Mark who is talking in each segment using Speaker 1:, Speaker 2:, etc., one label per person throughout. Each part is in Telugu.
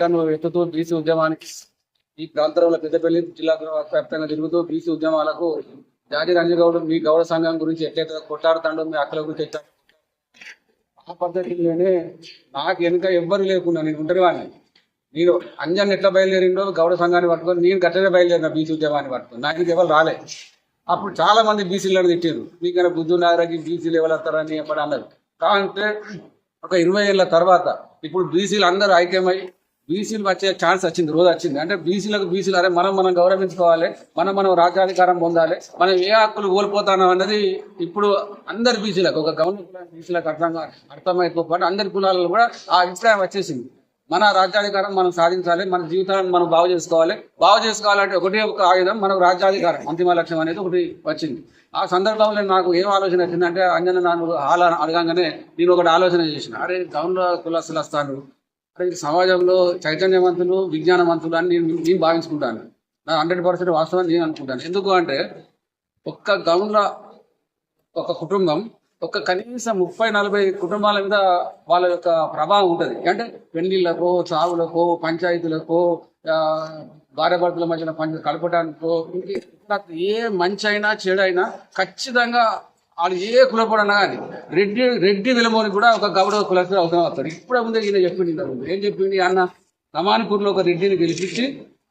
Speaker 1: పట్టణంలో ఎత్తుతూ బీసీ ఉద్యమానికి ఈ ప్రాంతంలో పెద్దపల్లి జిల్లా వ్యాప్తంగా తిరుగుతూ బీసీ ఉద్యమాలకు జాతి రంజగౌడ్ మీ గౌడ సంఘం గురించి ఎట్లయితే కొట్లాడుతాడో మీ అక్కల గురించి ఎట్లా ఆ పద్ధతిలోనే నాకు వెనుక ఎవ్వరు లేకుండా నేను ఉంటారు వాడిని. నేను అంజన్ ఎట్లా బయలుదేరిండో గౌడ సంఘాన్ని పట్టుకొని నేను గట్టనే బయలుదేరిన బీసీ ఉద్యమాన్ని పట్టుకొని. నా వెనుక ఎవరు రాలే. అప్పుడు చాలా మంది బీసీలను తిట్టారు మీకైనా బుద్ధు నాగరాకి బీసీలు ఎవరు వస్తారని ఎప్పుడు అన్నారు. కాదంటే ఒక ఇరవై ఏళ్ళ తర్వాత ఇప్పుడు బీసీలు అందరూ ఐక్యమై బీసీలు వచ్చే ఛాన్స్ వచ్చింది రోజు వచ్చింది. అంటే బీసీలకు బీసీలు అరే మనం మనం గౌరవించుకోవాలి మనం మనం రాజ్యాధికారం పొందాలి మనం ఏ హక్కులు కోల్పోతాం అన్నది ఇప్పుడు అందరి బీసీలకు ఒక గవర్నమెంట్ బీసీలకు అర్థం అర్థమైపోతే అందరి కులాలలో కూడా ఆ అభిప్రాయం వచ్చేసింది. మన రాజ్యాధికారం మనం సాధించాలి మన జీవితాన్ని మనం బాగు చేసుకోవాలి. బాగు చేసుకోవాలంటే ఒకటే ఒక ఆయుధం మనకు రాజ్యాధికారం అంతిమ లక్ష్యం అనేది ఒకటి వచ్చింది. ఆ సందర్భంలో నాకు ఏం ఆలోచన వచ్చిందంటే అంజన నాన్న హాల అడగంగానే నేను ఒకటి ఆలోచన చేసిన. అరే గౌన్ల కులస్తులు వస్తాను అరే సమాజంలో చైతన్యవంతులు విజ్ఞానవంతులు అని నేను నేను భావించుకుంటాను. నా హండ్రెడ్ పర్సెంట్ వాస్తవం నేను అనుకుంటాను. ఎందుకు అంటే ఒక్క గౌన్ల ఒక కుటుంబం ఒక కనీసం ముప్పై నలభై కుటుంబాల మీద వాళ్ళ యొక్క ప్రభావం ఉంటుంది. అంటే పెళ్ళిళ్ళకో చావులకో పంచాయతీలకో భార్య భార్యాభర్తల మధ్యన పంచ కలపడానికో ఇంక ఏ మంచి అయినా చెడైనా ఖచ్చితంగా వాళ్ళు ఏ కులపడన్నా కానీ రెడ్డి రెడ్డి విలమోని కూడా ఒక గౌడవ కులస్తుడు అవసరం అవుతాడు ఇప్పుడు ముందే ఈయన చెప్పింది ఏం చెప్పింది అన్న? సమానపూర్లో ఒక రెడ్డిని గెలిపించి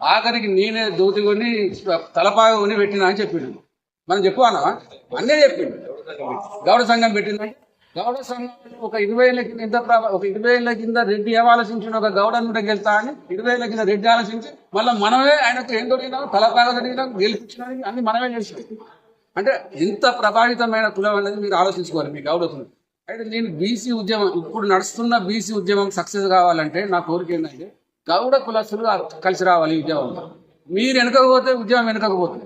Speaker 1: ఆఖరికి నేనే దోతికొని తలపాగా కొని పెట్టినా అని చెప్పిండు. మనం చెప్పు అన్న. అన్నే చెప్పిండు. గౌడ సంఘం పెట్టిందా? గౌడ సంఘం ఒక ఇరవై ఏళ్ళ కింద ఎంత ఒక ఇరవై ఏళ్ళ కింద రెడ్డి ఏం ఆలోచించిన ఒక గౌడ నుండి గెలుతా అని ఇరవై ఏళ్ళ కింద రెడ్డి ఆలోచించి మళ్ళీ మనమే ఆయనకు ఏం దొరికినాం తలపాగా దొరికినాం గెలిపించడానికి అన్ని మనమే చేసినాం. అంటే ఇంత ప్రభావితమైన కులం అనేది మీరు ఆలోచించుకోవాలి మీ గౌడ అయితే నేను బీసీ ఉద్యమం ఇప్పుడు నడుస్తున్న బీసీ ఉద్యమం సక్సెస్ కావాలంటే నా కోరిక ఏంటంటే గౌడ కులస్తులు కలిసి రావాలి ఈ ఉద్యమంలో. మీరు వెనకపోతే ఉద్యమం వెనకపోతుంది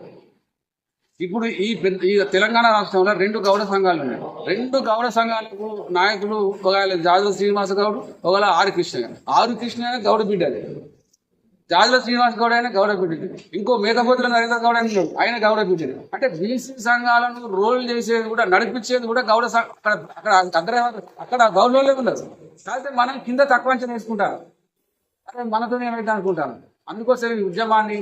Speaker 1: ఇప్పుడు ఈ పెద్ద ఈ తెలంగాణ రాష్ట్రంలో రెండు గౌడ సంఘాలు ఉన్నాయి. రెండు గౌడ సంఘాలకు నాయకులు ఒకవేళ జాదవ్ శ్రీనివాస గౌడ్ ఒకవేళ ఆరు కృష్ణ గారు ఆరు కృష్ణ అయినా గౌడ బిడ్డలే. జాజుల శ్రీనివాస్ గౌడ్ అయినా గౌడ బిడ్డది ఇంకో మేకపోతుల నరేంద్ర గౌడ్ అని ఆయన గౌడ బిడ్డది అంటే బీసీ సంఘాలను రోల్ చేసేది కూడా నడిపించేది కూడా గౌడ అక్కడ అక్కడ అక్కడ అక్కడ గౌడలోనే ఉన్నారు కాకపోతే మనం కింద తక్కువ అంచనా వేసుకుంటారు అదే మనతోనే ఏమైతే అనుకుంటాను అందుకోసం ఈ ఉద్యమాన్ని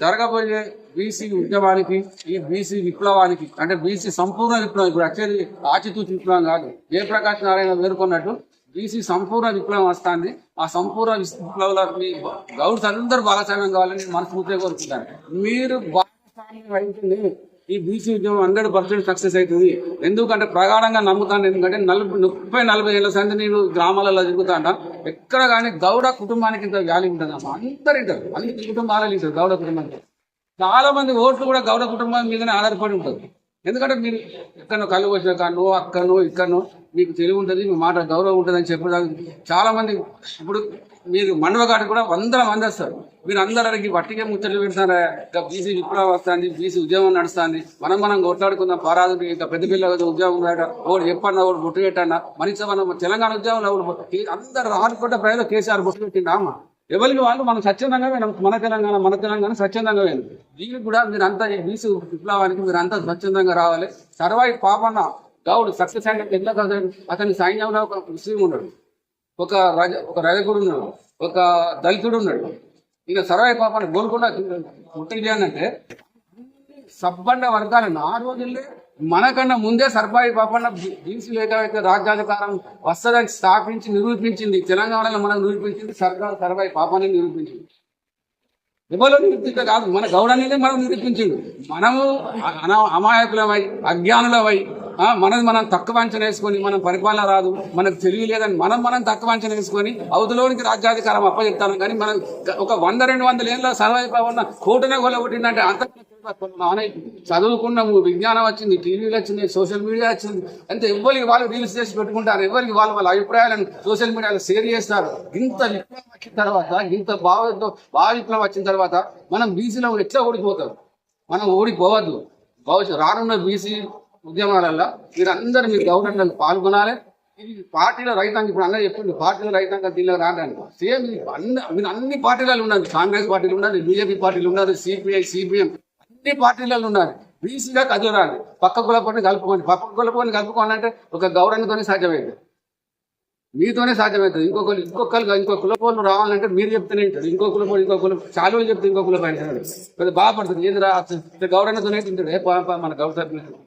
Speaker 1: జరగబోయే బీసీ ఉద్యమానికి ఈ బీసీ విప్లవానికి అంటే బీసీ సంపూర్ణ విప్లవం ఇప్పుడు వచ్చేది ఆచితూచి విప్లవం కాదు. జయప్రకాష్ నారాయణ పేర్కొన్నట్టు బీసీ సంపూర్ణ విప్లవం వస్తుంది. ఆ సంపూర్ణ విప్లవంలో మీ గౌడ్స్ అందరూ భాగస్వామ్యం కావాలని నేను మనస్ఫూర్తిగా కోరుకుంటాను. మీరు భాగస్వామ్యం అయితే ఈ బీసీ ఉద్యమం హండ్రెడ్ పర్సెంట్ సక్సెస్ అవుతుంది. ఎందుకంటే ప్రగాఢంగా నమ్ముతాను ఎందుకంటే నలభై ముప్పై నలభై ఏళ్ళ సంది నేను గ్రామాలలో తిరుగుతాంట ఎక్కడ కానీ గౌడ కుటుంబానికి ఇంత వ్యాల్యూ ఉంటుంది అమ్మా. అందరు ఇంటారు అన్ని కుటుంబాలలో ఇంటారు గౌడ కుటుంబానికి. చాలా మంది ఓట్లు కూడా గౌడ కుటుంబం మీదనే ఆధారపడి ఉంటుంది ఎందుకంటే మీరు ఎక్కడో కళ్ళు వచ్చిన కాను అక్కను ఇక్కడను మీకు తెలివి ఉంటుంది మీ మాట గౌరవం ఉంటుంది అని చెప్పడానికి చాలా మంది ఇప్పుడు మీరు మండవగాడికి కూడా వందల మంది వస్తారు. మీరు అందరికి పట్టికే ముచ్చట్లు పెడతారా? ఇంకా బీసీ విప్లవం వస్తుంది బీసీ ఉద్యమం నడుస్తుంది. మనం మనం కొట్లాడుకుందాం పారాదు ఇంకా పెద్ద పిల్ల ఉద్యోగం రాట ఒకటి చెప్పన్నా ఒకటి బొట్టు పెట్టన్నా? మనిషి మనం తెలంగాణ ఉద్యమంలో ఒకటి అందరు ఆడుకుంటే ప్రజలు కేసీఆర్ బొట్టు పెట్టిండా అమ్మ ఎవరికి వాళ్ళు మనం స్వచ్ఛందంగా పోయినాం. మన తెలంగాణ మన తెలంగాణ స్వచ్ఛందంగా పోయింది. దీనికి కూడా మీరు అంతా బీసీ విప్లవానికి మీరు అంతా స్వచ్ఛందంగా రావాలి. సర్వాయి పాపన్న గౌడ్ సక్సెస్ అంటే ఎట్లా కాదు అతని సైన్యంలో ఒక ముస్లిం ఉన్నాడు. ఒక రజ ఒక రజకుడు ఉన్నాడు. ఒక దళితుడు ఉన్నాడు. ఇక సర్వాయి పాపన్న గోల్కొండ ముట్టడి అంటే సబ్బండ వర్గాలను ఆ రోజుల్లో మనకన్నా ముందే సర్పాయి పాపన్న బీసీ లేక రాజ్యాధికారం వస్తుందని స్థాపించి నిరూపించింది. తెలంగాణలో మనం నిరూపించింది సర్కార్ సర్పాయి పాపని నిరూపించింది. ఎవరో నిరూపించ కాదు మన గౌడనినే మనం నిరూపించింది మనము అమాయకులమై అజ్ఞానులమై మనది మనం తక్కువ అంచనా వేసుకొని మనం పరిపాలన రాదు మనకు తెలివి లేదని మనం మనం తక్కువ అంచనా వేసుకొని అవతలోనికి రాజ్యాధికారం అప్పచెప్తాను. కానీ మనం ఒక వంద రెండు వందల ఏళ్ళ సర్వైవ్ ఉన్న కోటనే కొలగొట్టిందంటే అంత చదువుకున్న చదువుకున్నాము విజ్ఞానం వచ్చింది టీవీలు వచ్చింది సోషల్ మీడియా వచ్చింది. అంతే ఎవరికి వాళ్ళు రీల్స్ చేసి పెట్టుకుంటారు ఎవరికి వాళ్ళ వాళ్ళ అభిప్రాయాలను సోషల్ మీడియాలో షేర్ చేస్తారు. ఇంత విప్లవం వచ్చిన తర్వాత ఇంత భావంతో భావ విప్లవం వచ్చిన తర్వాత మనం బీసీలో ఎట్లా ఓడిపోతారు మనం ఓడిపోవద్దు. భవిష్యత్ రానున్న బీసీ ఉద్యమాలల్లో మీరందరూ మీరు గవర్నమెంట్ పాల్గొనాలి. పార్టీలో రైతాంగం ఇప్పుడు అన్న చెప్పిండు పార్టీలో రైతాంగం దీనిలో రావడానికి సేమ్ అన్ని మీరు అన్ని పార్టీలలో ఉన్నారు. కాంగ్రెస్ పార్టీలు ఉన్నారు బీజేపీ పార్టీలు ఉన్నారు సిపిఐ సిపిఎం అన్ని పార్టీలలో ఉన్నారు. బీసీగా కదురాలి. పక్క కులపని కలుపుకోండి. పక్క కులపని కలుపుకోవాలంటే ఒక గౌరవంతోనే సాధ్యమైంది. మీతోనే సాధ్యమవుతుంది. ఇంకొకరు ఇంకొకరు ఇంకో కులపోలు రావాలంటే మీరు చెప్తేనే ఉంటాడు ఇంకో కులపోలు ఇంకో కులం చాలా చెప్తే ఇంకో కుల పైన పెద్ద బాధపడుతుంది ఏది రా గౌరవతోనే తింటాడు. ఏ మన గౌరవ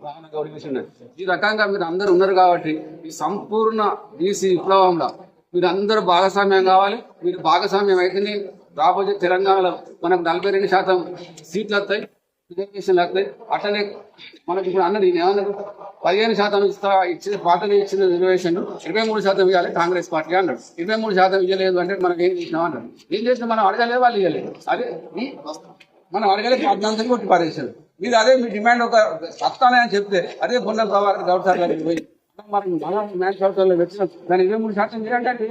Speaker 1: వాహన గౌరవ ఈ రకంగా మీరు అందరు ఉన్నారు కాబట్టి ఈ సంపూర్ణ బీసీ విప్లవంలో మీరు అందరూ భాగస్వామ్యం కావాలి. మీరు భాగస్వామ్యం అయితేనే రాబోయే తెలంగాణలో మనకు నలభై రెండు శాతం సీట్లు వస్తాయి. రిజర్వేషన్ లేకపోతే అట్లనే మనకి ఇప్పుడు అన్నది ఈయన ఏమన్నారు పదిహేను శాతం ఇస్తా ఇచ్చిన పార్టీని ఇచ్చిన రిజర్వేషన్ ఇరవై మూడు శాతం ఇవ్వాలి కాంగ్రెస్ పార్టీ అన్నాడు. ఇరవై మూడు శాతం ఇవ్వలేదు అంటే మనం ఏం చేసినాం అన్నాడు. ఏం చేసినా మనం అడగలేదు వాళ్ళు ఇవ్వలేదు అదే మనం అడగలేదు అర్థంతా కొట్టి పారేశారు. మీరు అదే మీ డిమాండ్ ఒక వస్తానే అని చెప్తే అదే పొన్న ప్రభాకర్ గౌడ్ సార్ గారికి పోయి దాని ఇరవై మూడు శాతం చేయాలంటే అంటే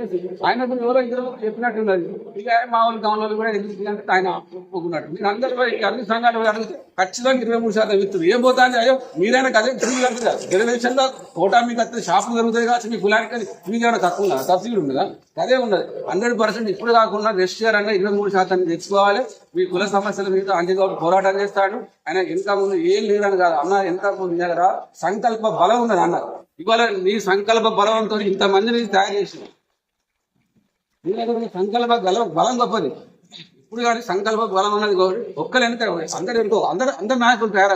Speaker 1: ఆయన ఎవరో ఇద్దరు చెప్పినట్టున్నది ఇక మా వాళ్ళు గవర్నర్ కూడా ఎందుకు ఆయన ఒప్పుకున్నాడు. మీరు అందరూ అన్ని సంఘాలు అడిగితే ఖచ్చితంగా ఇరవై మూడు శాతం ఇస్తుంది ఏం పోతుంది అయ్యో మీరైనా కదే తిరిగి అంటున్నా కోటా మీకు వస్తే షాపులు జరుగుతాయి కావచ్చు మీ కులానికి కానీ మీకు ఏమైనా తక్కువ ఉందా సబ్సిడీ ఉందా అదే ఉన్నది. హండ్రెడ్ పర్సెంట్ ఇప్పుడు కాకుండా రెస్ట్ ఇయర్ ఇరవై మూడు శాతం తెచ్చుకోవాలి. మీ కుల సమస్యల మీద అంజగౌడ్ పోరాటం చేస్తాడు. ఆయన ఎంత ముందు ఏం లేదని కాదు. అన్న ఎంత ముందు దగ్గర సంకల్ప బలం ఉన్నది అన్న. ఇవాళ నీ సంకల్ప బలంతో ఇంతమందిని తయారు చేసి నీ దగ్గర సంకల్ప బలం బలం గొప్పది. ఇప్పుడు కానీ సంకల్ప బలం అన్నది ఒక్కరు ఎంత అందరు ఎంతో అందరు అందరు నాయకులు తయారు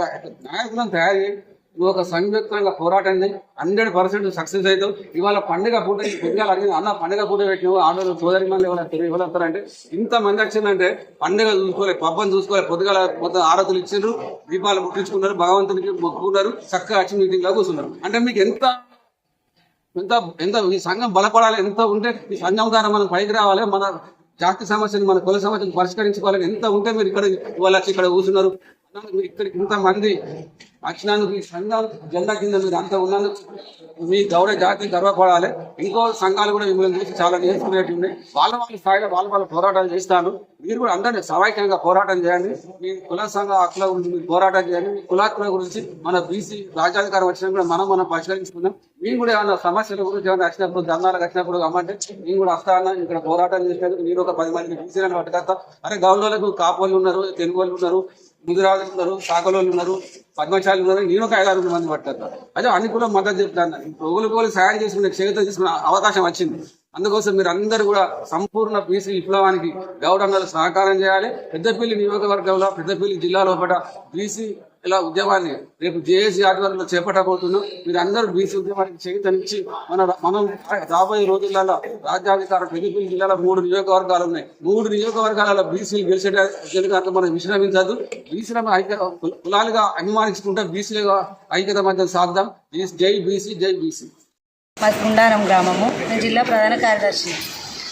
Speaker 1: నాయకులను తయారు చేయి నువ్వు ఒక సంయుక్తంగా పోరాటం హండ్రెడ్ పర్సెంట్ సక్సెస్ అవుతావు ఇవాళ పండుగ పూట ఈ అడిగింది అన్న పండుగ పూట పెట్టినావు? ఆడవాళ్ళు సోదరి మంది ఎవరు వస్తారంటే ఇంత మంది వచ్చిందంటే పండుగ చూసుకోలే పబ్బం చూసుకోవాలి పొద్దుగాల మొత్తం ఆరతులు ఇచ్చిండ్రు దీపాలు ముట్టించుకున్నారు భగవంతునికి మొక్కుకున్నారు చక్కగా వచ్చి మీటింగ్ కూర్చున్నారు. అంటే మీకు ఎంత ఎంత ఎంత ఈ సంఘం బలపడాలి ఎంత ఉంటే ఈ సంఘం ద్వారా మనం పైకి రావాలి మన జాతి సమస్యను మన కుల సమస్యను పరిష్కరించుకోవాలి ఎంత ఉంటే మీరు ఇక్కడ ఇవాళ వచ్చి ఇక్కడ కూర్చున్నారు. అన్నందుకు ఇక్కడికి ఇంత మంది వచ్చినందుకు ఈ సంఘం జెండా కింద మీరు అంత ఉన్నందుకు మీ గౌరవ జాతి గర్వపడాలి. ఇంకో సంఘాలు కూడా మిమ్మల్ని చూసి చాలా నేర్చుకునేవి ఉన్నాయి. వాళ్ళ వాళ్ళ స్థాయిలో వాళ్ళ వాళ్ళ పోరాటాలు చేస్తాను. మీరు కూడా అందరినీ సమైక్యంగా పోరాటం చేయండి. మీ కుల సంఘ హక్కుల గురించి మీరు పోరాటం చేయండి. మీ కులాత్మల గురించి మన బీసీ రాజ్యాధికారం వచ్చినప్పుడు కూడా మనం మనం పరిష్కరించుకుందాం. మేము కూడా ఏమైనా సమస్యల గురించి ఏమైనా వచ్చినప్పుడు ధర్నాలకు వచ్చినప్పుడు కమ్మంటే మేము కూడా వస్తాను ఇక్కడ పోరాటం చేసినందుకు మీరు ఒక పది మంది బీసీలను పట్టుకొస్తా. అరే గౌన్లకు కాపోలు ఉన్నారు తెలుగు వాళ్ళు ఉన్నారు. ముదిరాజులు ఉన్నారు సాకలోళ్ళు ఉన్నారు పద్మశాలి ఉన్నారు నేను ఒక ఐదారు మంది పట్టారు. అదే అన్ని కూడా మద్దతు చెప్తాను. ఒకరు కూడా సాయం చేసుకునే క్షేత్రం తీసుకునే అవకాశం వచ్చింది. అందుకోసం మీరు అందరూ కూడా సంపూర్ణ బీసీ విప్లవానికి గౌరవంగా సహకారం చేయాలి. పెద్దపల్లి నియోజకవర్గంలో పెద్దపల్లి జిల్లా లోపల బీసీ ఇలా ఉద్యమాన్ని రేపు జేఏసీ ఆధ్వర్యంలో చేపట్టబోతున్నాం. మీరు అందరూ బీసీ ఉద్యమానికి చేతనిచ్చి మన మనం రాబోయే రోజులలో రాజ్యాధికారం పెద్దపల్లి జిల్లాలో మూడు నియోజకవర్గాలు ఉన్నాయి. మూడు నియోజకవర్గాలలో బీసీలు గెలిచేట మనం విశ్రమించదు. బీసీలను ఐక్య కులాలుగా అభిమానించుకుంటే బీసీలుగా ఐక్యత మధ్య సాగుదాం. జై బీసీ జై బీసీ.
Speaker 2: మాది గుండారం గ్రామము. నేను జిల్లా ప్రధాన కార్యదర్శి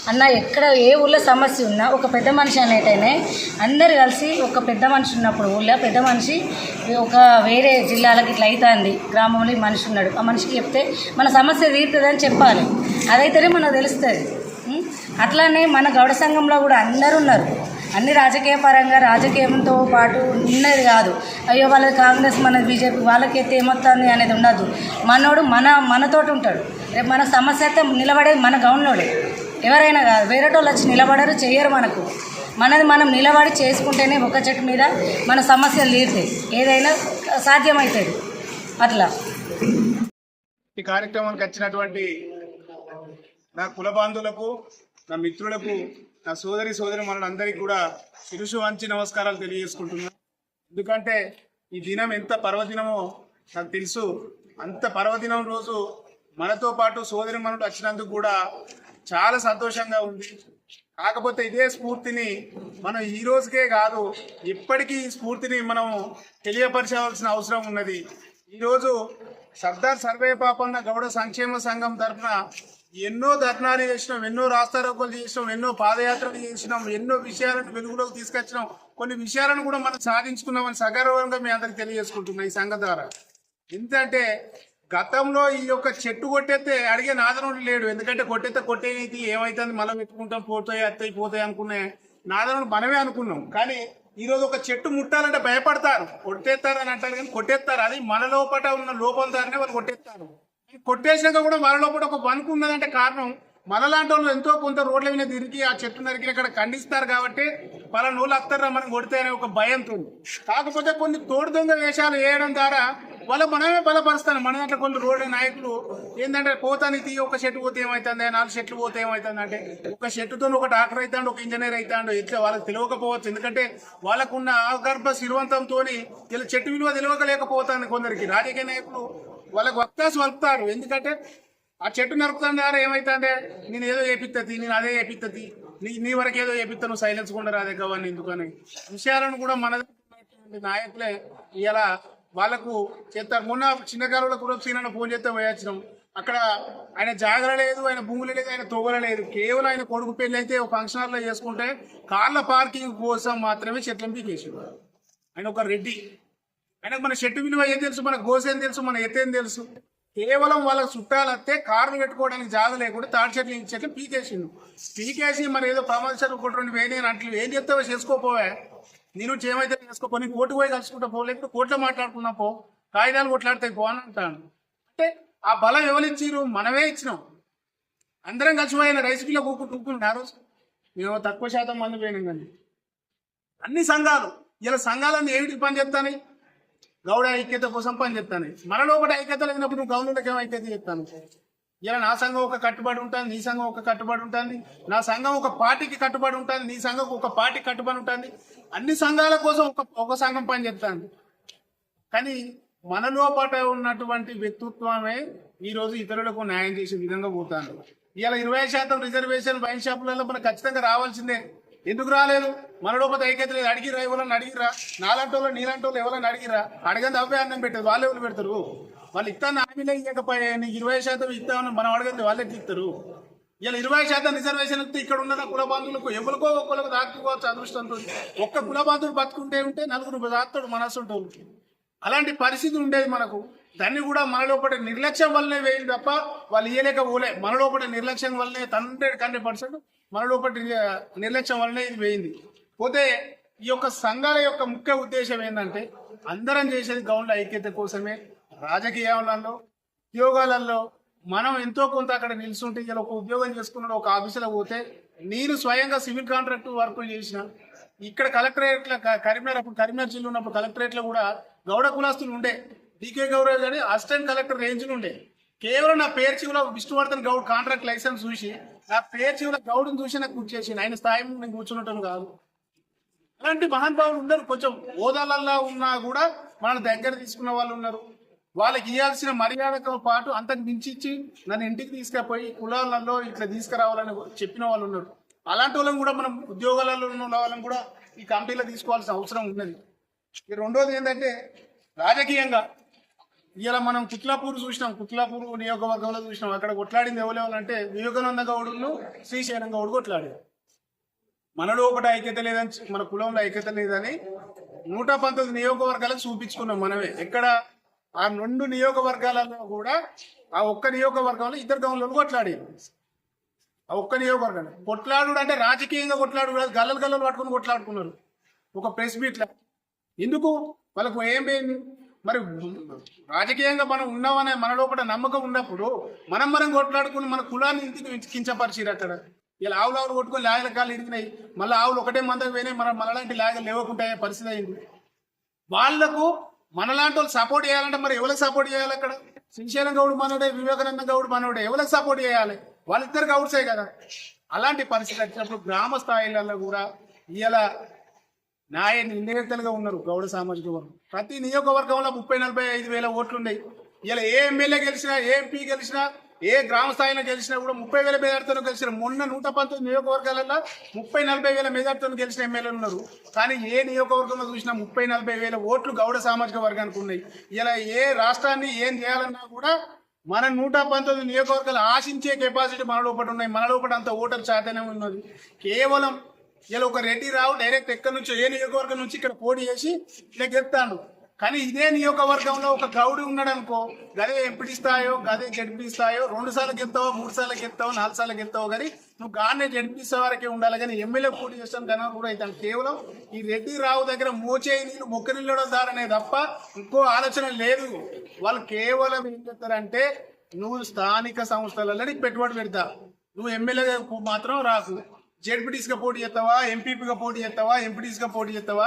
Speaker 2: అన్న ఎక్కడ ఏ ఊళ్ళో సమస్య ఉన్నా ఒక పెద్ద మనిషి అనేటైనా అందరు కలిసి ఒక పెద్ద మనిషి ఉన్నప్పుడు ఊళ్ళో పెద్ద మనిషి ఒక వేరే జిల్లాలకు ఇట్లా అవుతుంది గ్రామంలో ఈ మనిషి ఉన్నాడు. ఆ మనిషికి చెప్తే మన సమస్య తీరుతుందని చెప్పాలి. అదైతేనే మనకు తెలుస్తుంది. అట్లానే మన గౌడ సంఘంలో కూడా అందరూ ఉన్నారు. అన్ని రాజకీయ పరంగా రాజకీయంతో పాటు ఉన్నది కాదు. అయ్యో వాళ్ళది కాంగ్రెస్ మనది బీజేపీ వాళ్ళకైతే ఏమొస్తుంది అనేది ఉండదు. మనోడు మన మనతోటి ఉంటాడు. రేపు మన సమస్య అయితే నిలబడేది మన గౌన్లోడే. ఎవరైనా కాదు వేరేటోళ్ళు వచ్చి నిలబడరు చేయరు మనకు. మనది మనం నిలబడి చేసుకుంటేనే ఒక చెట్టు మీద మన సమస్యలు తీరుతాయి. ఏదైనా సాధ్యమవుతుంది అట్లా.
Speaker 3: ఈ కార్యక్రమానికి వచ్చినటువంటి నా కుల బాంధువులకు నా మిత్రులకు నా సోదరి సోదరి మనందరికీ కూడా శిరుషు వంచి నమస్కారాలు తెలియజేసుకుంటున్నాను ఎందుకంటే ఈ దినం ఎంత పర్వదినమో నాకు తెలుసు. అంత పర్వదినం రోజు మనతో పాటు సోదరి మనుడు వచ్చినందుకు కూడా చాలా సంతోషంగా ఉంది. కాకపోతే ఇదే స్ఫూర్తిని మనం ఈ రోజుకే కాదు ఎప్పటికీ ఈ స్ఫూర్తిని మనం తెలియపరచవలసిన అవసరం ఉన్నది. ఈరోజు సర్దార్ సర్వే పాపన్న గౌడ సంక్షేమ సంఘం తరఫున ఎన్నో ధర్నాలు చేసినాం ఎన్నో రాస్తారోకోలు చేసినాం ఎన్నో పాదయాత్రలు చేసినాం ఎన్నో విషయాలను వెలుగులోకి తీసుకొచ్చినాం. కొన్ని విషయాలను కూడా మనం సాధించుకున్నామని సగర్వంగా మీ అందరికి తెలియజేసుకుంటున్నాం ఈ సంఘం ద్వారా. ఎందుకంటే గతంలో ఈ యొక్క చెట్టు కొట్టేస్తే అడిగే నాదనుడు లేడు. ఎందుకంటే కొట్టేస్తే కొట్టేది ఏమైతుంది? మళ్ళీ పెట్టుకుంటాం పోతాయి అత్తయి పోతాయి అనుకునే నాదనుడు మనమే అనుకున్నాం. కానీ ఈరోజు ఒక చెట్టు ముట్టాలంటే భయపడతారు. కొట్టేస్తారు అని అంటారు కానీ కొట్టేస్తారు. అది మన లోపల ఉన్న లోపం ద్వారానే వాళ్ళు కొట్టేస్తారు. కొట్టేసినాక కూడా మన లోపల ఒక వణుకు ఉన్నదంటే కారణం మనలాంటి వాళ్ళు ఎంతో కొంత రోడ్ల మీద తిరిగి ఆ చెట్టు నరికి అక్కడ ఖండిస్తారు కాబట్టి పలానా నూలు వస్తారా మనం కొడితే అనే ఒక భయంతో. కాకపోతే కొన్ని తోడు దొంగ వేషాలు వేయడం ద్వారా వాళ్ళ మనమే బలపరుస్తాను. మన దాంట్లో కొన్ని రోడ్డు నాయకులు ఏంటంటే పోతానికి తీ ఒక చెట్టు పోతే ఏమవుతుంది నాలుగు చెట్లు పోతే ఏమవుతుంది అంటే ఒక చెట్టుతో ఒక డాక్టర్ అవుతాడు ఒక ఇంజనీర్ అవుతాడు. ఇట్లా వాళ్ళకి తెలియకపోవచ్చు. ఎందుకంటే వాళ్ళకున్న ఆగర్భ శిరవంతంతో ఇలా చెట్టు విలువ తెలియకలేకపోతాను కొందరికి. రాజకీయ నాయకులు వాళ్ళకి వక్తాసు వల్పుతారు. ఎందుకంటే ఆ చెట్టు నరుకుతాను ఏమైతుందే నేను ఏదో చేపిస్తుంది నేను అదే చేపిస్తుంది నీ నీ వరకు ఏదో చేపిస్తాను సైలెన్స్ కూడా రాదే కావాలి ఎందుకని. విషయాలను కూడా మన నాయకులే ఇలా వాళ్ళకు చేస్తారు మొన్న చిన్న కాలంలో కూడా సీనన్న ఫోన్ చేస్తే పోయొచ్చినాం అక్కడ ఆయన జాగర లేదు ఆయన భూములు లేదు ఆయన తొగల లేదు. కేవలం ఆయన కొడుకు పెళ్ళి అయితే ఫంక్షన్ హాల్లో చేసుకుంటే కార్ల పార్కింగ్ కోసం మాత్రమే చెట్లను పీకేసాడు ఆయన ఒక రెడ్డి. ఆయనకు మన చెట్టు విలువ ఏం తెలుసు? మన గోసేం తెలుసు? మన ఎత్తేం తెలుసు? కేవలం వాళ్ళ చుట్టాలు వస్తే కార్లు పెట్టుకోవడానికి జాగ లేకుండా తాడి చెట్లు ఈ చెట్లు పీకేసిండు. పీకేసి మరి ఏదో ప్రమాద చెట్లు ఒకటి రెండు వేయని అట్లు ఏం చెప్తావో చేసుకోపోవే. నేను ఏమైతే చేసుకోపో నీకు కోర్టు పోయి కలుసుకుంటా పో లేకుంటే కోర్టులో మాట్లాడుకున్నా పో కాగితాలు కొట్లాడితే పో అని అంటాను అంటే ఆ బలం ఎవరిచ్చిరు మనమే ఇచ్చినాం. అందరం కలిసిపోయిన రైస్ పిల్ల కూకుంటూ కూకుని ఆ రోజు. మేము తక్కువ శాతం మంది పోయినాం కానీ. అన్ని సంఘాలు ఇలా సంఘాలన్నీ ఏమిటికి పని చెప్తాను గౌడ ఐక్యత కోసం పని చెప్తాను మన లోపల ఐక్యత లేనప్పుడు నువ్వు గౌనులకు ఏం ఐక్యత చెప్తాను ఇలా నా సంఘం ఒక కట్టుబడి ఉంటుంది నీ సంఘం ఒక కట్టుబడి ఉంటుంది నా సంఘం ఒక పార్టీకి కట్టుబడి ఉంటుంది నీ సంఘం ఒక పార్టీ కట్టుబడి ఉంటుంది. అన్ని సంఘాల కోసం ఒక ఒక సంఘం పని చెప్తాను కానీ మన లోపల ఉన్నటువంటి వ్యక్తిత్వమే ఈ రోజు ఇతరులకు న్యాయం చేసే విధంగా పోతాను ఇలా ఇరవై శాతం రిజర్వేషన్ వైన్ షాపులలో మనకు ఖచ్చితంగా రావాల్సిందే. ఎందుకు రాలేదు? మన లోపల ఐక్యత లేదు. అడిగిరా ఎవరన్నా అడిగిరా? నాలంటి వాళ్ళు నీలాంటి వాళ్ళు ఎవరన్నా అడిగిరా? అడగంది అవే అన్నం పెట్టారు. వాళ్ళు ఎవరు పెడతారు? వాళ్ళు ఇస్తాను హామీలే ఇవ్వకపోయా నీకు ఇరవై శాతం ఇస్తామని మనం అడగండి వాళ్ళే తీస్తారు. ఇలా ఇరవై శాతం రిజర్వేషన్ ఇస్తే ఇక్కడ ఉన్న కుల బాంధువులకు ఎవరికో ఒక్కరికి దాక్కుకోవచ్చు అదృష్టంతో ఒక్క కుల బాంధువులు బతుకుంటే ఉంటే నలుగురు దాస్తాడు మనసుంటోళ్ళకి అలాంటి పరిస్థితి ఉండేది మనకు. దాన్ని కూడా మన లోపల నిర్లక్ష్యం వల్లనే వేయండి తప్ప వాళ్ళు ఇయ్యలేక పోలే మన లోపల నిర్లక్ష్యం వల్లనే హండ్రెడ్ హండ్రెడ్ పర్సెంట్ మన లోపల నిర్లక్ష్యం వల్లనే ఇది పోయింది. పోతే ఈ యొక్క సంఘాల యొక్క ముఖ్య ఉద్దేశం ఏంటంటే అందరం చేసేది గౌన్ల ఐక్యత కోసమే రాజకీయాలలో ఉద్యోగాలలో మనం ఎంతో కొంత అక్కడ నిల్చుంటే ఇలా ఒక ఉద్యోగం చేసుకున్నాడు ఒక ఆఫీసులో పోతే నేను స్వయంగా సివిల్ కాంట్రాక్ట్ వర్క్ చేసిన ఇక్కడ కలెక్టరేట్ల కరీంనగర్ అప్పుడు కరీంనగర్ జిల్లా ఉన్నప్పుడు కలెక్టరేట్లో కూడా గౌడ కులాస్తులు ఉండే. డీకే గౌరవ్ గారి అసిస్టెంట్ కలెక్టర్ రేంజ్లు ఉండే. కేవలం నా పేరు కూడా విష్ణువర్ధన్ గౌడ్ కాంట్రాక్ట్ లైసెన్స్ చూసి నా పేరు చివలో గౌడ్ని చూసి నాకు కూర్చేసి ఆయన స్థాయి నేను కూర్చున్నట్టు కాదు. అలాంటి మహానుభావులు ఉన్నారు కొంచెం హోదాలల్లో ఉన్నా కూడా మన దగ్గర తీసుకున్న వాళ్ళు ఉన్నారు. వాళ్ళకి ఇవ్వాల్సిన మర్యాదతో పాటు అంతకు మించిచ్చి నన్ను ఇంటికి తీసుకుపోయి కులాలలో ఇట్లా తీసుకురావాలని చెప్పిన వాళ్ళు ఉన్నారు. అలాంటి వాళ్ళని కూడా మనం ఉద్యోగాలలో ఉన్న వాళ్ళని కూడా ఈ కంపెనీలో తీసుకోవాల్సిన అవసరం ఉన్నది. ఈ రెండోది ఏంటంటే రాజకీయంగా ఇలా మనం కుత్లాపూర్ చూసినాం. కుత్లాపూర్ నియోజకవర్గంలో చూసినాం. అక్కడ కొట్లాడింది ఎవరెవరంటే వివేకానంద గౌడును శ్రీశైలం గౌడు కొట్లాడారు. మనలో ఒకటి ఐక్యత లేదని మన కులంలో ఐక్యత లేదని నూట పంతొమ్మిది నియోజకవర్గాలకు చూపించుకున్నాం మనమే. ఎక్కడ ఆ రెండు నియోజకవర్గాలలో కూడా ఆ ఒక్క నియోజకవర్గంలో ఇద్దరు గౌన్లు కొట్లాడారు. ఆ ఒక్క నియోజకవర్గం కొట్లాడు అంటే రాజకీయంగా కొట్లాడు గల్లలు గల్లలు పట్టుకుని కొట్లాడుకున్నారు. ఒక ప్రెస్ మీట్లా. ఎందుకు? వాళ్ళకు ఏం పోయింది? మరి రాజకీయంగా మనం ఉన్నామనే మన లోపల నమ్మకం ఉన్నప్పుడు మనం మనం కొట్లాడుకుని మన కులాన్ని ఇంటికి కించపరిచిరు అక్కడ. ఇలా ఆవులు ఆవులు కొట్టుకొని లాగల కాళ్ళు ఇరిగినాయి. మళ్ళీ ఆవులు ఒకటే మందకు పోయినాయి. మనం మనలాంటి లాగలు లేవకుండా పరిస్థితి అయింది. వాళ్ళకు మనలాంటి వాళ్ళు సపోర్ట్ చేయాలంటే మరి ఎవరికి సపోర్ట్ చేయాలి అక్కడ? శ్రీశైలం గౌడ్ మనోడే వివేకానంద గౌడ్ మనోడే. ఎవరికి సపోర్ట్ చేయాలి? వాళ్ళిద్దరు గౌడ్సే కదా. అలాంటి పరిస్థితి వచ్చినప్పుడు గ్రామ స్థాయిలలో కూడా ఇలా న్యాయ నిర్ణేతలుగా ఉన్నారు గౌడ సామాజిక వర్గం. ప్రతి నియోజకవర్గంలో ముప్పై నలభై ఐదు వేల ఓట్లు ఉన్నాయి. ఇలా ఏ ఎమ్మెల్యే గెలిచినా ఏ ఎంపీ గెలిచినా ఏ గ్రామ స్థాయిలో గెలిచినా కూడా ముప్పై వేల మెజార్టీతో గెలిచిన మొన్న నూట పంతొమ్మిది నియోజకవర్గాలలో ముప్పై నలభై వేల మెజార్టీతో గెలిచిన ఎమ్మెల్యేలు ఉన్నారు. కానీ ఏ నియోజకవర్గంలో చూసినా ముప్పై నలభై వేల ఓట్లు గౌడ సామాజిక వర్గానికి ఉన్నాయి. ఇలా ఏ రాష్ట్రాన్ని ఏం చేయాలన్నా కూడా మన నూట పంతొమ్మిది నియోజకవర్గాలు ఆశించే కెపాసిటీ మన లోపల ఉన్నాయి. మన లోపల అంత ఓటర్ శాతనే ఉన్నది. కేవలం ఇలా ఒక రెడ్డి రావు డైరెక్ట్ ఎక్కడి నుంచో ఏ నియోజకవర్గం నుంచి ఇక్కడ పోటీ చేసి ఇలా గెలుతాడు కానీ ఇదే నియోజకవర్గంలో ఒక గౌడి ఉన్నాడు అనుకో గదే ఎంపీటీ స్థాయో గదే జడ్పీ స్థాయో రెండు సార్లు గెలుతావో మూడు సార్లు గెలుతావో నాలుగు సార్లు గెలుతావో కానీ నువ్వు గానే జడ్పీ వరకే ఉండాలి. కానీ ఎమ్మెల్యే పోటీ చేస్తాను కన్నా కూడా అవుతాను కేవలం ఈ రెడ్డి రావు దగ్గర మోచే నీళ్ళు మొక్క నీళ్ళు తప్ప ఇంకో ఆలోచన లేదు. వాళ్ళు కేవలం ఏం చెప్తారంటే నువ్వు స్థానిక సంస్థలలో పెట్టుబడి పెడతా. నువ్వు ఎమ్మెల్యే మాత్రం రాకు. జెడ్పీటీసీగా పోటీ చేస్తావా? ఎంపీపీగా పోటీ చేస్తావా? ఎంపీటీసీగా పోటీ చేస్తావా?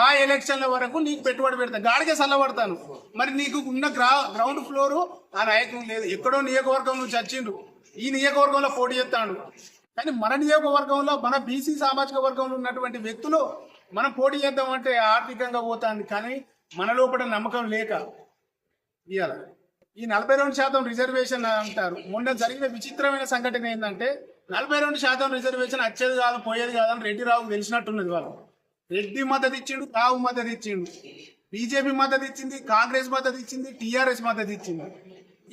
Speaker 3: ఆ ఎలక్షన్ల వరకు నీకు పెట్టుబడి పెడతా. గాడికే చల్లబడతాను మరి నీకు ఉన్న గ్రా గ్రౌండ్ ఫ్లోర్ ఆ నాయకుడు లేదు. ఎక్కడో నియోజకవర్గం నుంచి వచ్చిండు ఈ నియోజకవర్గంలో పోటీ చేస్తాడు. కానీ మన నియోజకవర్గంలో మన బీసీ సామాజిక వర్గంలో ఉన్నటువంటి వ్యక్తులు మనం పోటీ చేద్దామంటే ఆర్థికంగా పోతాంది. కానీ మన లోపల నమ్మకం లేక ఇవాళ ఈ నలభై రెండు శాతం రిజర్వేషన్ అంటారు. మొన్న జరిగిన విచిత్రమైన సంఘటన ఏంటంటే నలభై రెండు శాతం రిజర్వేషన్ వచ్చేది కాదు పోయేది కాదని రెడ్డి రావుకు తెలిసినట్టున్నది వాళ్ళు. రెడ్డి మద్దతు ఇచ్చిండు రావు మద్దతు ఇచ్చిండు. బీజేపీ మద్దతు ఇచ్చింది కాంగ్రెస్ మద్దతు ఇచ్చింది టీఆర్ఎస్ మద్దతు ఇచ్చింది.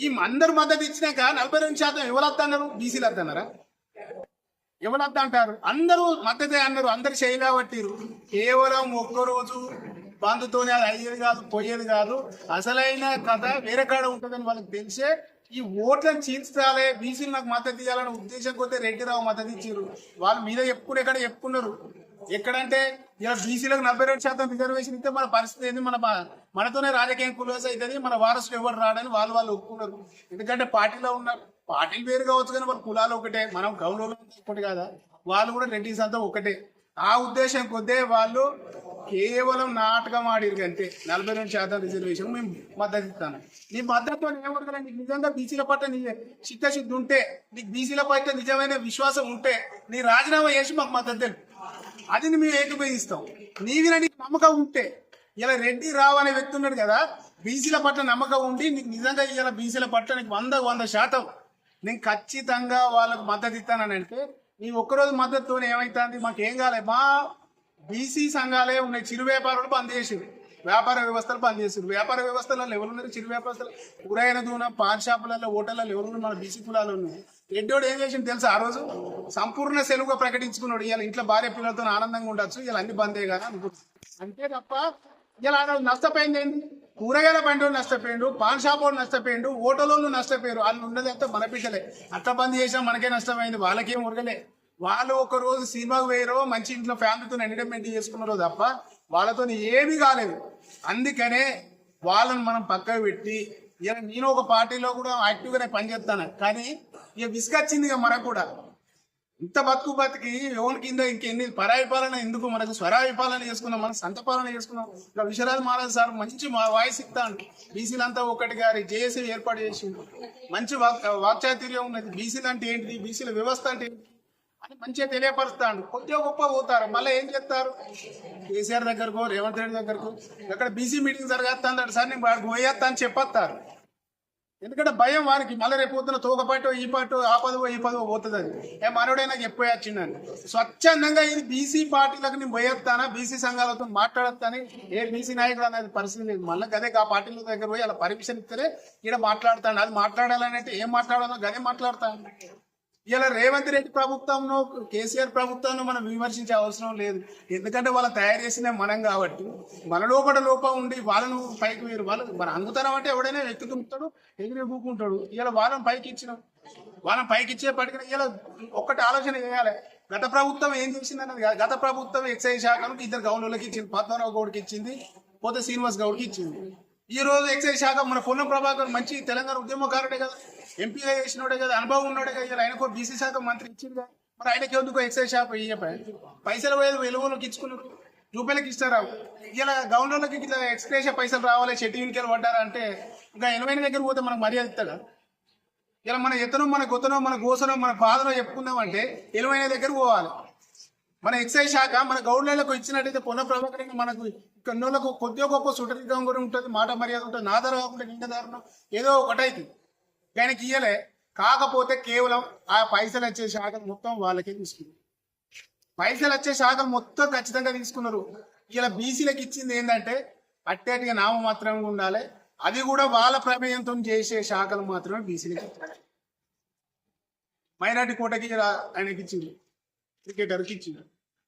Speaker 3: ఈ అందరు మద్దతు ఇచ్చినాక నలభై రెండు శాతం ఎవరు వద్దన్నారు బీసీలు వద్దన్నారా ఎవరు అంటారు. అందరూ మద్దతే అన్నారు అందరు చేయగా పట్టిరు కేవలం ఒక్కరోజు బంధుతోనే అది అయ్యేది కాదు పోయేది కాదు. అసలైన కథ వేరే కాడ ఉంటుందని వాళ్ళకి తెలిసే ఈ ఓట్లను చీల్చాలి బీసీలు నాకు మద్దతు ఇవ్వాలనే ఉద్దేశం కొద్దీ రెడ్డిరావు మద్దతు ఇచ్చారు. వాళ్ళు మీద చెప్పుకుని ఎక్కడ చెప్పుకున్నారు? ఎక్కడంటే ఇలా బీసీలకు నలభై రెండు శాతం రిజర్వేషన్ ఇస్తే మన పరిస్థితి ఏంది? మన మనతోనే రాజకీయం కులోస్ అవుతుంది మన వారసులు ఎవరు రాడని వాళ్ళు వాళ్ళు ఒప్పుకున్నారు. ఎందుకంటే పార్టీలో ఉన్న పార్టీలు వేరు కావచ్చు కానీ వాళ్ళ కులాలు ఒకటే. మనం గౌరవం ఒకటి కదా. వాళ్ళు కూడా రెడ్డిస్ అంతా ఒకటే. ఆ ఉద్దేశం కొద్దే వాళ్ళు కేవలం నాటకం ఆడిరు అంతే. నలభై రెండు శాతం రిజర్వేషన్ మేము మద్దతు ఇస్తాను. నీ మద్దతు ఏమడగల నీకు నిజంగా బీసీల పట్ల నీ చిత్తశుద్ధి ఉంటే నీకు బీసీల పట్ల నిజమైన విశ్వాసం ఉంటే నీ రాజీనామా చేసి మాకు మద్దతు తెలుపు అది మేము ఏకీభవిస్తాం నీ నీకు నమ్మకం ఉంటే ఇలా రెడ్డి రావు అనే వ్యక్తి ఉన్నాడు కదా బీసీల పట్ల నమ్మకం ఉండి నీకు నిజంగా ఇలా బీసీల పట్ల నీకు వంద వంద శాతం నేను ఖచ్చితంగా వాళ్ళకు మద్దతు ఇస్తానని అంటే నీ ఒక్కరోజు మద్దతుతో ఏమైతుంది? మాకేం కాలే. మా బీసీ సంఘాలే ఉన్నాయి. చిరు వ్యాపారులు బంద్ చేసేవి వ్యాపార వ్యవస్థలు బంద్ చేసిరు వ్యాపార వ్యవస్థలలో ఎవరు ఉన్నారు చిరు వ్యాపారస్తులు. కూరగాయల దూన పాన్ షాపులలో హోటళ్ళలో ఎవరు ఉన్నారు మన బీసీ కులాలు ఉన్నాయి. రెడ్డోడు ఏం చేసిండు తెలుసా? ఆ రోజు సంపూర్ణ సెలవుగా ప్రకటించుకున్నాడు. ఇలా ఇంట్లో భార్య పిల్లలతో ఆనందంగా ఉండొచ్చు. ఇలా అన్ని బందే కదా అనుకుంటున్నాడు. అంతే తప్ప ఇలా నష్టపోయింది ఏంటి కూరగాయల బండి నష్టపోయిండు పాన్ షాప్ వాళ్ళు నష్టపోయిండు హోటల్లో నష్టపోయారు. వాళ్ళు ఉన్నది అంతా మన బిడ్డలే. అట్లా బంద్ చేసినా మనకే నష్టమైంది వాళ్ళకేం ఉరగలే. వాళ్ళు ఒక రోజు సినిమాకు వేయరో మంచి ఇంట్లో ఫ్యామిలీతో ఎంటర్టైన్మెంట్ చేసుకున్నారో తప్ప వాళ్ళతో ఏమీ కాలేదు. అందుకనే వాళ్ళని మనం పక్కకు పెట్టి ఇలా నేను ఒక పార్టీలో కూడా యాక్టివ్గానే పనిచేస్తాను. కానీ ఇక విసుగొచ్చింది ఇక మనకు కూడా. ఇంత బతుకు బతికి ఎవరి కింద ఇంకెన్ని పరాయి పాలన ఎందుకు మనకు? స్వరాయి పాలన చేసుకున్నాం మనం సంత పాలన చేసుకున్నాం. ఇంకా విశ్వరాజ్ మహారాజ్ సార్ మంచి మా వాయిస్ ఇస్తాను బీసీలంతా ఒకటి గారి జేఏసీ ఏర్పాటు చేసిండు. మంచి వాక్ వాక్చాతుర్యం ఉన్నది. బీసీలు అంటే ఏంటి బీసీల వ్యవస్థ అంటే ఏంటి? అని మంచిగా తెలియపరుస్తాడు. కొద్దిగా గొప్ప పోతారు. మళ్ళీ ఏం చెప్తారు కేసీఆర్ దగ్గరకు రేవంత్ రెడ్డి దగ్గరకు అక్కడ బీసీ మీటింగ్ జరగస్తాను సార్. నేను వాడికి పోయేస్తా అని చెప్పేస్తారు ఎందుకంటే భయం వారికి మళ్ళీ రేపు పొద్దున తోక పాటో ఈ పాటో ఆ పదవో ఈ పదవో పోతుందని ఏ మనోడైనా నాకు చెప్పేయచ్చిండని స్వచ్ఛందంగా ఇది బీసీ పార్టీలకు నేను పోయేస్తానా? బీసీ సంఘాలతో మాట్లాడతాని ఏ బీసీ నాయకుడు అనేది పరిస్థితి లేదు. మళ్ళీ గదే ఆ పార్టీల దగ్గర పోయి అలా పర్మిషన్ ఇస్తే ఇక్కడ మాట్లాడతాను అది మాట్లాడాలని అయితే ఏం మాట్లాడాలో గదే మాట్లాడతాను ఇలా రేవంత్ రెడ్డి ప్రభుత్వంలో కేసీఆర్ ప్రభుత్వాన్ని మనం విమర్శించే అవసరం లేదు. ఎందుకంటే వాళ్ళు తయారు చేసిన మనం కాబట్టి. మన లోపల లోపం ఉండి వాళ్ళను పైకి వేరు. వాళ్ళు మన అందుతనం అంటే ఎవడైనా ఎక్కుతుంటాడు ఎగిరి కూకుంటాడు ఇలా వాళ్ళని పైకి ఇచ్చిన వాళ్ళని పైకి ఇచ్చే పట్టుకుని ఇలా ఒక్కటి ఆలోచన చేయాలి. గత ప్రభుత్వం ఏం చేసింది అన్నది గత ప్రభుత్వం ఎక్సైజ్ శాఖను ఇద్దరు గౌన్లకి ఇచ్చింది. పద్మనాభ గౌడ్కి ఇచ్చింది. పోతే శ్రీనివాస్ గౌడ్కి ఇచ్చింది. ఈ రోజు ఎక్సైజ్ శాఖ మన పొన్నం ప్రభాకర్ మంచి తెలంగాణ ఉద్యమకారుడే కదా. ఎంపీగా చేసినోడే కదా అనుభవం ఉన్నాడే కదా ఆయనకు బీసీ శాఖ మంత్రి ఇచ్చింది? మరి ఆయనకి ఎందుకు ఎక్సైజ్ శాఖ ఇయ్యపాయి పైసలు పోయేది వెలుగులోకి ఇచ్చుకున్నారు. రూపాయలకి ఇస్తారా? ఇలా గవర్నర్లకి ఇట్లా ఎక్స్ప్రెస్ పైసలు రావాలి షెడ్యూల్కి పడ్డారా అంటే ఇంకా ఎనభై దగ్గర పోతే మనకు మర్యాద ఇస్తాడా? ఇలా మన ఎత్తనో మన గొత్తనో మన గోసనో మన బాధనో చెప్పుకుందామంటే ఎలువైన దగ్గర పోవాలి. మన ఎక్సైజ్ శాఖ మన గౌడ్లకు ఇచ్చినట్టయితే పొన్న ప్రభాకరంగా మనకు కొన్నోళ్ళకు కొద్దిగా గొప్ప సుటరిగా కూడా ఉంటుంది మాట మర్యాద ఉంటుంది నా ధర కాకుండా నిండదారుణం ఏదో ఒకటైతే. ఆయనకి ఇయ్యలే. కాకపోతే కేవలం ఆ పైసలు వచ్చే శాఖలు మొత్తం వాళ్ళకే తీసుకున్నారు. పైసలు వచ్చే శాఖలు మొత్తం ఖచ్చితంగా తీసుకున్నారు. ఇలా బీసీలకు ఇచ్చింది ఏంటంటే అట్టేటిగా నామమాత్రంగా ఉండాలి. అది కూడా వాళ్ళ ప్రమేయంతో చేసే శాఖలు మాత్రమే బీసీలకు ఇచ్చారు. మైనార్టీ కోటకి రా- ఆయనకి ఇచ్చింది. క్రికెటర్కి ఇచ్చింది.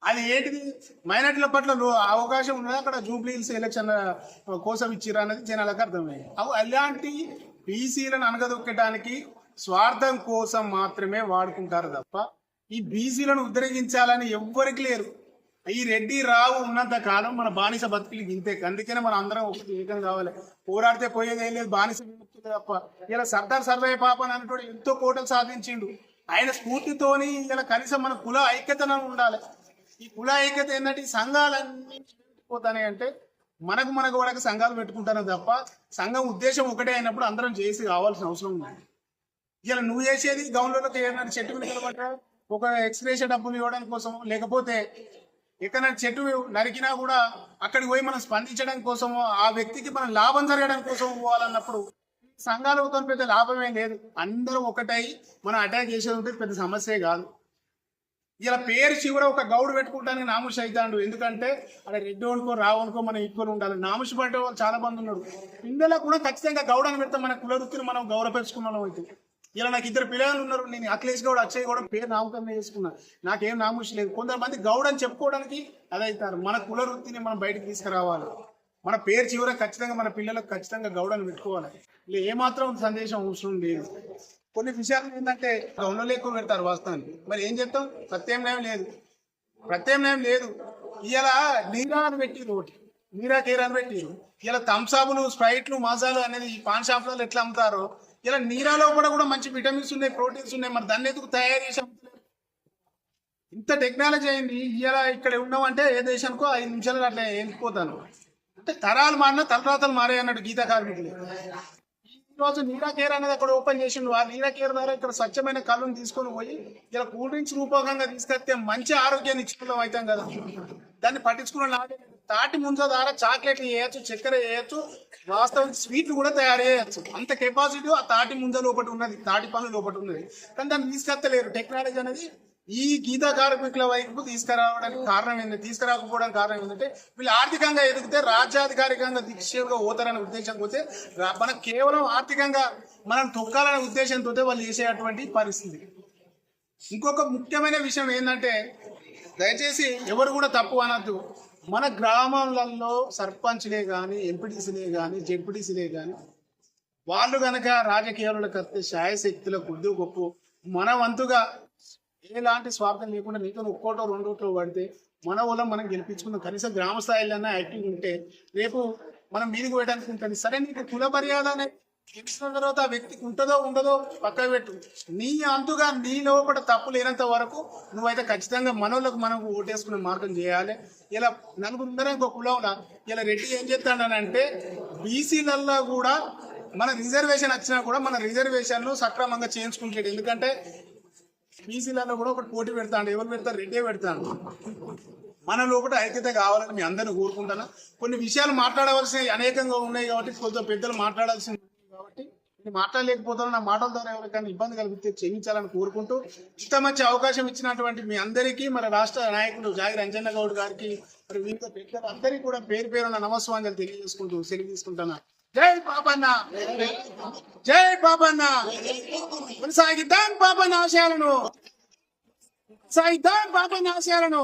Speaker 3: అది ఏంటిది? మైనార్టీల పట్ల అవకాశం ఉన్నది? అక్కడ జూబ్లీహిల్స్ ఎలక్షన్ కోసం ఇచ్చిర్రు అన్నది జనాలకు అర్థమైంది అలాంటి బీసీలను అనగదొక్కడానికి స్వార్థం కోసం మాత్రమే వాడుకుంటారు తప్ప ఈ బీసీలను ఉద్ధరించాలని ఎవ్వరికి లేరు. ఈ రెడ్డి రావు ఉన్నంత కాలం మన బానిస బతుకులు ఇంతే. అందుకనే మనం అందరం ఒకటి ఏకం కావాలి. పోరాడితే పోయేది ఏం లేదు బానిస విముక్తి తప్ప. ఇలా సర్దార్ సర్వే పాప అని ఎంతో కోటలు సాధించిండు. ఆయన స్ఫూర్తితోని ఇలా కనీసం మన కుల ఐక్యతను ఉండాలి. ఈ కుల ఐక్యత ఏంటంటే ఈ సంఘాలన్నీ పోతాయి అంటే మనకు మనకు వాళ్ళకి సంఘాలు పెట్టుకుంటారు తప్ప సంఘం ఉద్దేశం ఒకటే అయినప్పుడు అందరం చేసి కావాల్సిన అవసరం ఉంది ఇలా నువ్వు చేసేది గౌన్లోకి ఏదైనా చెట్టు మీద ఒక ఎక్స్ప్రెషన్ డబ్బులు ఇవ్వడం కోసం లేకపోతే ఎక్కడ చెట్టు నరికినా కూడా అక్కడికి పోయి మనం స్పందించడం కోసము ఆ వ్యక్తికి మనం లాభం జరగడం కోసం పోవాలన్నప్పుడు సంఘాలతో పెద్ద లాభమే లేదు. అందరూ ఒకటై మనం అటాక్ చేసేది ఉంటే పెద్ద సమస్యే కాదు. ఇలా పేరు చివర ఒక గౌడు పెట్టుకుంటానికి నాముషి అవుతాడు. ఎందుకంటే అక్కడ రెడ్డి అనుకో రావనుకో మనం ఈక్వల్ ఉండాలి. నాముషి పడ్డ వాళ్ళు చాలా మంది ఉన్నారు. పిల్లలకు కూడా ఖచ్చితంగా గౌడ అని పెడతాం. మన కుల వృత్తిని మనం గౌరవపరుచుకున్నాం అయితే. ఇలా నాకు ఇద్దరు పిల్లలు ఉన్నారు. నేను అఖిలేష్ గౌడ్ అక్షయ్ గౌడ పేరు నామకరణం చేసుకున్నా. నాకేం నాముషి లేదు. కొంతమంది గౌడ్ అని చెప్పుకోవడానికి అదైతారు. మన కుల వృత్తిని మనం బయటకు తీసుకురావాలి. మన పేరు చివర ఖచ్చితంగా మన పిల్లలకు ఖచ్చితంగా గౌడని పెట్టుకోవాలి. ఇలా ఏమాత్రం సందేశం అవసరం లేదు. కొన్ని విషయాలు ఏంటంటే గౌన్లో ఎక్కువ పెడతారు వాస్తవానికి. మరి ఏం చెప్తాం ప్రత్యామ్నాయం లేదు. ప్రత్యామ్నాయం లేదు. ఇలా నీరా అని పెట్టిరు ఒకటి. నీరా కీరా అని పెట్టి ఇలా థమ్సాబులు స్ప్రైట్లు మసాలు అనేది ఈ పాన్ షాప్లలో ఎట్లా అమ్ముతారో ఇలా నీరాలో కూడా కూడా మంచి విటమిన్స్ ఉన్నాయి ప్రోటీన్స్ ఉన్నాయి. మరి దాన్ని ఎందుకు తయారు చేసి ఇంత టెక్నాలజీ అయింది. ఇలా ఇక్కడ ఉన్నామంటే ఏ దేశానికో ఐదు నిమిషాలు అట్లా వెళ్ళిపోతాను. అంటే తరాలు మారినా తలరాతలు మారాయి అన్నట్టు గీతా కార్మికులు. రోజు నీరా కేర్ అనేది అక్కడ ఓపెన్ చేసిండు. ఆ నీరా కేర్ ద్వారా ఇక్కడ స్వచ్ఛమైన కళ్ళను తీసుకొని పోయి ఇలా కూల్ డ్రింక్స్ రూపకంగా తీసుకొస్తే మంచి ఆరోగ్యాన్ని ఇచ్చుకున్నాం అవుతాం కదా. దాన్ని పట్టించుకున్న నాటి తాటి ముంజ ద్వారా చాక్లెట్లు వేయచ్చు చక్కెర వేయచ్చు వాస్తవానికి స్వీట్లు కూడా తయారు చేయొచ్చు. అంత కెపాసిటీ ఆ తాటి ముంజ లోపల ఉన్నది తాటి పనులు లోపల ఉన్నది. కానీ దాన్ని తీసుకొస్తలేరు. టెక్నాలజీ అనేది ఈ గీతా కార్మికుల వైపు తీసుకురావడానికి కారణం ఏంటి? తీసుకురాకపోవడానికి కారణం ఏంటంటే వీళ్ళు ఆర్థికంగా ఎదిగితే రాజ్యాధికారికంగా దిక్షగా పోతారనే ఉద్దేశం పోతే మనం కేవలం ఆర్థికంగా మనం తొక్కాలనే ఉద్దేశంతో వాళ్ళు చేసేటువంటి పరిస్థితి. ఇంకొక ముఖ్యమైన విషయం ఏంటంటే దయచేసి ఎవరు కూడా తప్పు అనద్దు. మన గ్రామాలలో సర్పంచ్లే కానీ ఎంపీటీసీలే కానీ జెడ్పీటీసీలే కానీ వాళ్ళు కనుక రాజకీయాలకు వస్తే శాయశక్తుల కొద్ది గొప్ప మన వంతుగా ఎలాంటి స్వార్థం లేకుండా నీతో ఒక్కోటో రెండోటో పడితే మన వల్ల మనం గెలిపించుకున్న కనీసం గ్రామ స్థాయిలోనే యాక్టివ్ ఉంటే రేపు మనం మీదికి పెట్టడానికి ఉంటుంది. సరే నీకు కుల మర్యాద గెలిచిన తర్వాత ఆ వ్యక్తికి ఉంటుందో ఉండదో పక్క పెట్టు. నీ అంతుగా నీ లోపల తప్పు లేనంత వరకు నువ్వైతే ఖచ్చితంగా మనోళ్ళకు మనం ఓటేసుకునే మార్గం చేయాలి. ఇలా నలుగురు ఉన్నారా? ఇంకో కులంలో ఇలా రెడ్డి ఏం చెప్తాడనంటే బీసీలల్లో కూడా మన రిజర్వేషన్ వచ్చినా కూడా మన రిజర్వేషన్లు సక్రమంగా చేయించుకుంటాడు. ఎందుకంటే బీసీలలో కూడా ఒకటి పోటీ పెడతాడు ఎవరు పెడతారు? రెండే పెడతాడు. మన లోపల ఐక్యత కావాలని మీ అందరిని కోరుకుంటాను కొన్ని విషయాలు మాట్లాడవలసినవి అనేకంగా ఉన్నాయి కాబట్టి కొంత పెద్దలు మాట్లాడాల్సింది కాబట్టి నేను మాట్లాడలేకపోతాను. నా మాటల ద్వారా ఎవరికైనా ఇబ్బంది కలిగితే క్షమించాలని కోరుకుంటూ ఇంత మంచి అవకాశం ఇచ్చినటువంటి మీ అందరికీ మన రాష్ట్ర నాయకులు జాగి రంజన్న గౌడ్ గారికి మరి వివిధ పెద్దలు అందరికీ కూడా పేరు పేరున్న నమస్వాంజలు తెలియజేసుకుంటూ సెలవు తీసుకుంటున్నాను జై బాబన్న. జై బాబన్న. కొనసాగిద్దాం బాబన్న ఆశయాలను. సాగిద్దాం బాబన్న ఆశయాలను.